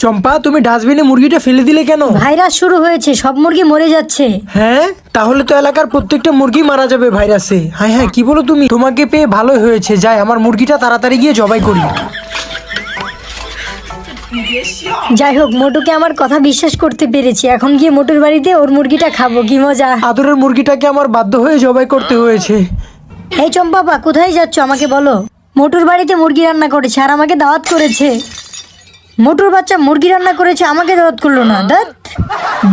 চম্পা তুমি ডাস্টবিনে মুরগিটা ফেলে দিলে কেন? ভাইরাস শুরু হয়েছে সব মুরগি মরে যাচ্ছে। হ্যাঁ? তাহলে তো এলাকার প্রত্যেকটা মুরগি মারা যাবে ভাইরাসে। হ্যাঁ হ্যাঁ কি বলো তুমি? তোমাকে পেয়ে ভালোই হয়েছে। যাই আমার মুরগিটা তাড়াতাড়ি গিয়ে জবাই করি। যাই হোক মোটুকে আমার কথা বিশ্বাস করতে পেরেছি। এখন গিয়ে মোটুর বাড়িতে ওর মুরগিটা খাব কি মজা। আদরের মুরগিটাকে আমার বাধ্য হয়ে জবাই করতে হয়েছে। এই চম্পাপা কোথায় যাচ্ছ আমাকে বলো? মোটুর বাড়িতে মুরগি রান্না করেছে আর আমাকে দাওয়াত করেছে। মোটুর বাচ্চা মুরগি রান্না করেছে, আমাকে দাওয়াত করল না দাঁত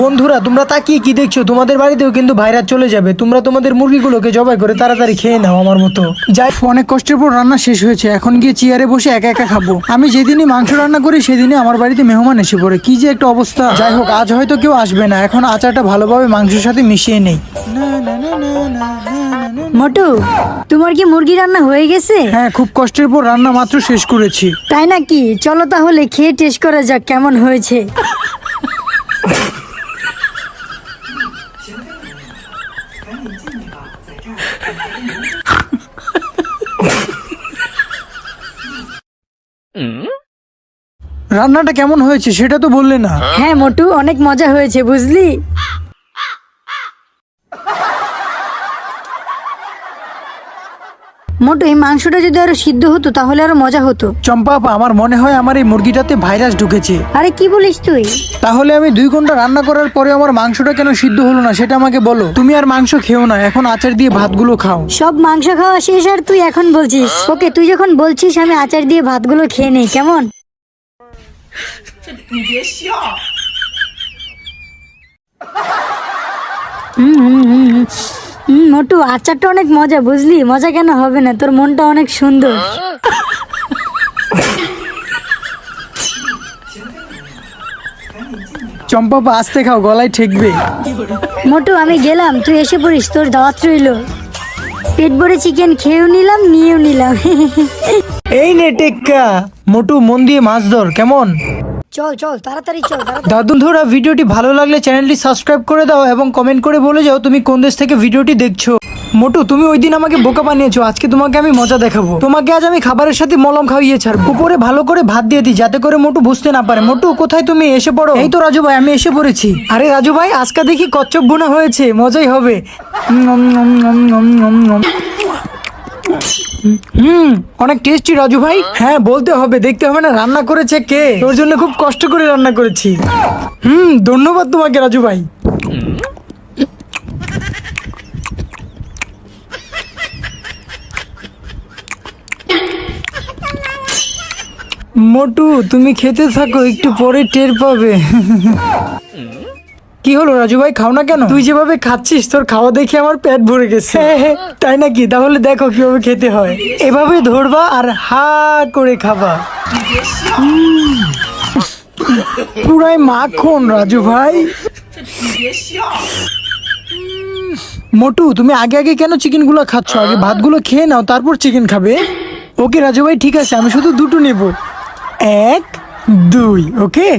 বন্ধুরা, তোমরা তাকিয়ে কি দেখছ? তোমাদের বাড়িতেও কিন্তু ভাইরাস চলে যাবে। তোমরা তোমাদের মুরগিগুলোকে জবাই করে তাড়াতাড়ি খেয়ে নাও আমার মতো। যাই অনেক কষ্টের পর রান্না শেষ হয়েছে। এখন গিয়ে চেয়ারে বসে একা একা খাব। আমি যেদিনই মাংস রান্না করি, সেদিনই আমার বাড়িতে মেহমান এসে পড়ে। কি যে একটা অবস্থা। যাই হোক, আজ হয়তো কেউ আসবে না। এখন আচারটা ভালোভাবে মাংসের সাথে মিশিয়ে নেই। মোটু তোমার কি মুরগি রান্না হয়ে গেছে? হ্যাঁ খুব কষ্টের পর রান্না মাত্র শেষ করেছি। তাই নাকি? চলো তাহলে খেয়ে টেস্ট করা যাক কেমন হয়েছে। রান্নাটা কেমন হয়েছে সেটা তো বললে না। হ্যাঁ মোটু অনেক মজা হয়েছে বুঝলি? মোটু এই মাংসটা যদি আরও সিদ্ধ হতো তাহলে আরও মজা হতো। চম্পা আমার মনে হয় আমার এই মুরগিটাতে ভাইরাস ঢুকেছে। আরে কি বলিস তুই? তাহলে আমি দুই ঘণ্টা রান্না করার পরে আমার মাংসটা কেন সিদ্ধ হলো না সেটা আমাকে বলো। তুমি আর মাংস খেও না এখন আচার দিয়ে ভাতগুলো খাও। সব মাংস খাওয়া শেষ আর তুই এখন বলছিস? ওকে তুই যখন বলছিস আমি আচার দিয়ে ভাতগুলো খেয়ে নেই কেমন? হুম হুম, হুম, হুম, হুম। মোটু আচারটা অনেক মজা বুঝলি? মজা কেন হবে না? তোর মনটা অনেক সুন্দর। চম্পা আস্তে খাও গলায় ঠেকবে। মোটু আমি গেলাম তুই এসে পড়িস তোর দাওয়াত রইল। পেট ভরে চিকেন খেয়েও নিলাম নিয়েও নিলাম। এই নে টেক্কা। মোটু মন দিয়ে মাছ ধর কেমন? চল চল, তাড়াতাড়ি চল, তাড়াতাড়ি। দাদু ধরা ভিডিওটি ভালো লাগলে চ্যানেলটি সাবস্ক্রাইব করে দাও এবং কমেন্ট করে বলে যাও তুমি কোন দেশ থেকে ভিডিওটি দেখছ। মোটু, তুমি ওই দিন আমাকে বোকা বানিয়েছো, আজকে তোমাকে আমি মজা দেখাবো। তোমাকে আজ আমি খাবারের সাথে মলম খাইয়ে ছাড়বো। উপরে ভালো করে ভাত দিয়ে দিই, যাতে করে মোটু বুঝতে না পারে। মোটু, কোথায় তুমি? এসে পড়ো। এই তো রাজু ভাই, আমি এসে পড়েছি। আরে রাজু ভাই, আজকে দেখি কচ্ছপ বোনা হয়েছে, মজাই হবে। হুম অনেক টেস্টি রাজু ভাই। হ্যাঁ বলতে হবে দেখতে হবে না রান্না করেছে কে? তোর জন্য খুব কষ্ট করে রান্না করেছি। হুম ধন্যবাদ তোমাকে রাজু ভাই। মোটু তুমি খেতে থাকো একটু পরে টের পাবে। কি হলো রাজু ভাই খাও না কেন? তুই যেভাবে খাচ্ছিস তোর খাওয়া দেখে আমার পেট ভরে গেছে। তাই নাকি? তাহলে দেখো কীভাবে খেতে হয়। এভাবে ধরবা আর হা করে খাবা। পুরাই মাখন রাজু ভাই। মোটু তুমি আগে আগে কেন চিকেনগুলো খাচ্ছ? আগে ভাতগুলো খেয়ে নাও তারপর চিকেন খাবে। ওকে রাজু ভাই ঠিক আছে আমি শুধু দুটো নেব। এক দুই ওকে?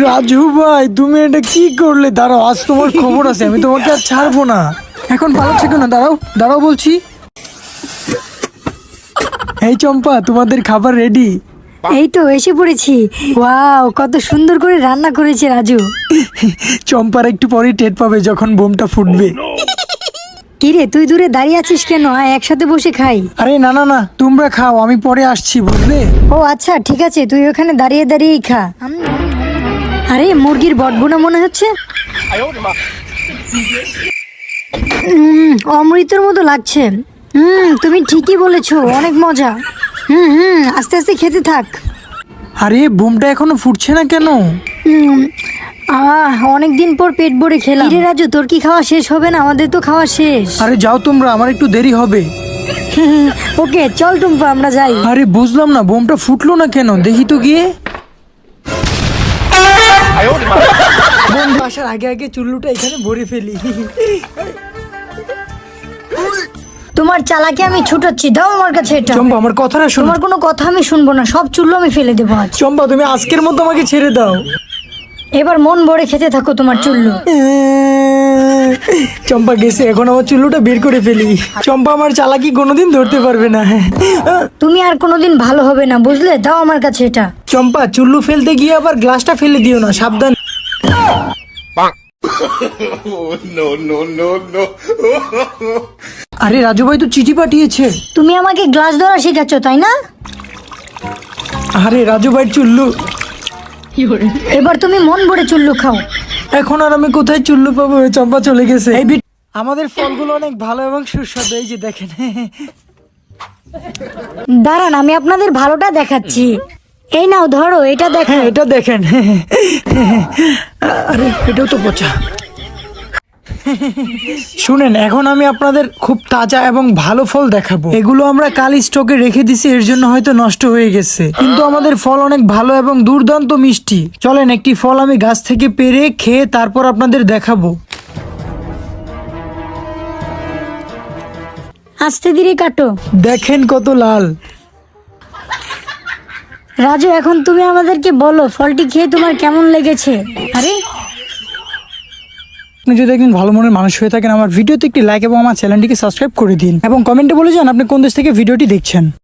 রাজু ভাই তুমি এটা কি করলে? দাঁড়াও আজ তোমার খবর আছে আমি তোমাকে আর ছাড়বো না। এখন পালাচ্ছে কেন দাঁড়াও দাঁড়াও বলছি। এই চম্পা তোমাদের খাবার রেডি এই তো এসে পড়েছি। ওয়াও কত সুন্দর করে রান্না করেছে রাজু। চম্পার একটু পরেই টের পাবে যখন বোমটা ফুটবে। কিরে তুই দূরে দাঁড়িয়ে আছিস কেন? আয় একসাথে বসে খাই। আরে না না না তোমরা খাও আমি পরে আসছি বুঝলে? ও আচ্ছা ঠিক আছে তুই ওখানে দাঁড়িয়ে দাঁড়িয়েই খা। আরে মুরগির বটবোনা মনে হচ্ছে? অমৃতের মতো লাগছে। হুম তুমি ঠিকই বলেছ অনেক মজা। হুম হুম আস্তে আস্তে খেতে থাক। আরে বোমটা এখনও ফুটছে না কেন? আহ অনেক দিন পর পেট ভরে খেলাম। রে রাজু তোর কি খাওয়া শেষ হবে না? আমাদের তো খাওয়া শেষ। আরে যাও তোমরা আমার একটু দেরি হবে। ওকে চল টুম্পা আমরা যাই। আরে বুঝলাম না বোমটা ফুটলো না কেন? দেখি তো গিয়ে। বন্ধু আসার আগে আগে চুল্লুটা এখানে ভরে ফেলি। তোমার চালাকে আমি ছুটাচ্ছি দাও আমার কাছে এটা। চম্পা আমার কথাটা শোনো। তোমার কোনো কথা আমি শুনব না সব চুল্লো আমি ফেলে দেবো আজ। চম্পা তুমি আজকের মতো আমাকে ছেড়ে দাও। এবার মন ভরে খেতে থাকো তোমার চুল্লু। চম্পা গেছে এখন আমার চুল্লুটা বের করে ফেলি। চম্পা আমার চালাকি কোনোদিন ধরতে পারবে না। তুমি আর কোনোদিন ভালো হবে না বুঝলে? দাও আমার কাছে এটা। চম্পা চুল্লু ফেলতে গিয়ে আবার গ্লাসটা ফেলে দিও না সাবধান. আরে রাজু ভাই তো চিঠি পাঠিয়েছে। তুমি আমাকে গ্লাস ধরা শেখাচ্ছ তাই না? আরে রাজু ভাই চুল্লু এবার তুমি মন ভরে চুল্লু খাও। এখন আর আমি কোথায় চুল্লু পাবো? চম্পা চলে গেছে। এই আমাদের ফলগুলো অনেক ভালো এবং সুস্বাদু। এই যে দেখেন। দাঁড়ান আমি আপনাদের ভালোটা দেখাচ্ছি। এই নাও ধরো এটা দেখেন। হ্যাঁ এটা দেখেন। আরে এটাও তো পচা। শুনেন এখন আমি আপনাদের খুব তাজা এবং ভালো ফল দেখাবো। এগুলো আমরা কাল স্টকে রেখে দিছি এর জন্য হয়তো নষ্ট হয়ে গেছে। কিন্তু আমাদের ফল অনেক ভালো এবং দুর্দান্ত মিষ্টি। চলেন একটি ফল আমি গাছ থেকে পেরে খেয়ে তারপর আপনাদের দেখাবো। আস্তে ধীরে কাটো। দেখেন কত লাল। রাজু এখন তুমি আমাদেরকে বলো ফলটি খেয়ে তোমার কেমন লেগেছে? আরে আপনি যদি একজন ভালো মনের মানুষ হয়ে থাকেন, আমার ভিডিওতে একটি লাইক এবং আমার চ্যানেলটিকে সাবস্ক্রাইব করে দিন। এবং কমেন্টে বলে যান আপনি কোন দেশ থেকে ভিডিওটি দেখছেন।